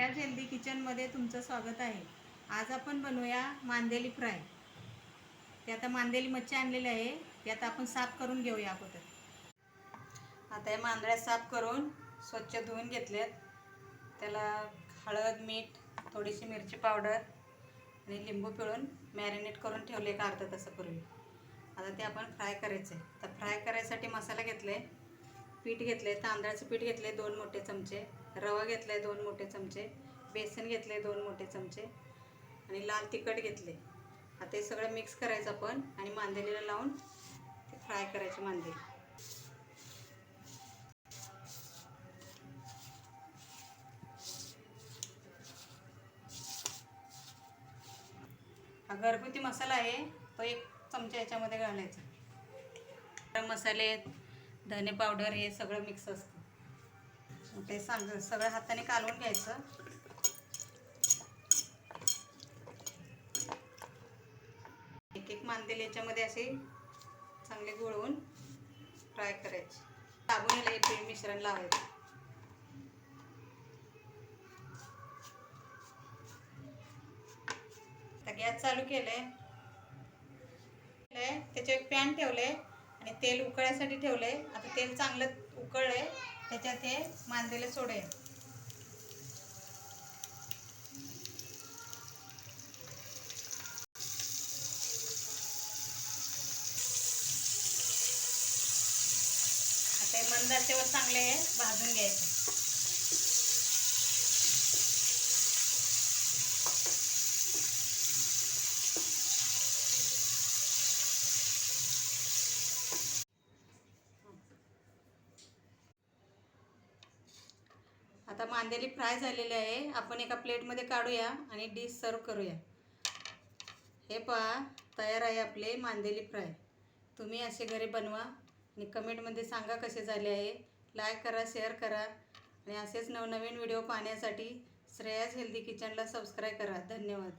Shreya's healthy किचनमध्ये तुमचं स्वागत आहे. आज आपण बनवूया मांदेली फ्राय. ते आता मांदेली मच्छी आणलेली आहे. ते आता आपण साफ करून घेऊया अगोदर. आता या मांदळ्या साफ करून स्वच्छ धुवून घेतल्यात. त्याला हळद मीठ थोडीशी मिरची पावडर आणि लिंबू पिळून मॅरिनेट करून ठेवले का अर्धा तासापूर्वी. आता ते आपण फ्राय करायचं आहे तर फ्राय करायसाठी मसाला घेतला आहे पीठ घेतले तांदळाचं पीठ घेतले दोन मोठे चमचे रवा घेतला आहे दोन मोठे चमचे बेसन घेतले दोन मोठे चमचे आणि लाल तिखट घेतले आता हे सगळं मिक्स करायचं आपण आणि मांदेलीला लावून ते फ्राय करायचे मांदेली. हा घरगुती मसाला आहे तो एक चमचा याच्यामध्ये घालायचा. गरम मसाले धने पावडर हे सगळं मिक्स असतं. ते सांग सगळं हाताने कालवून घ्यायचं. एक एक मांदेल याच्यामध्ये असे चांगले गुळवून फ्राय करायचे. साबुनीला हे मिश्रण लावायचं. आता गॅस चालू केलंय. केलंय त्याच्यावर एक पॅन ठेवलंय. आणि तेल उकळायसाठी ठेवलंय. आता तेल चांगलं उकळलंय. त्याच्यात हे मांजलेलं सोडे आता हे मंद आचेवर चांगले हे भाजून घ्यायचे. आता मांदेली फ्राय झालेली आहे. आपण एका प्लेटमध्ये काढूया आणि डिश सर्व करूया. हे पहा तयार आहे आपले मांदेली फ्राय. तुम्ही असे घरी बनवा आणि कमेंटमध्ये सांगा कसे झाले आहे. लाईक करा शेअर करा आणि असेच नवनवीन व्हिडिओ पाहण्यासाठी श्रेयाज हेल्दी किचनला सबस्क्राईब करा. धन्यवाद.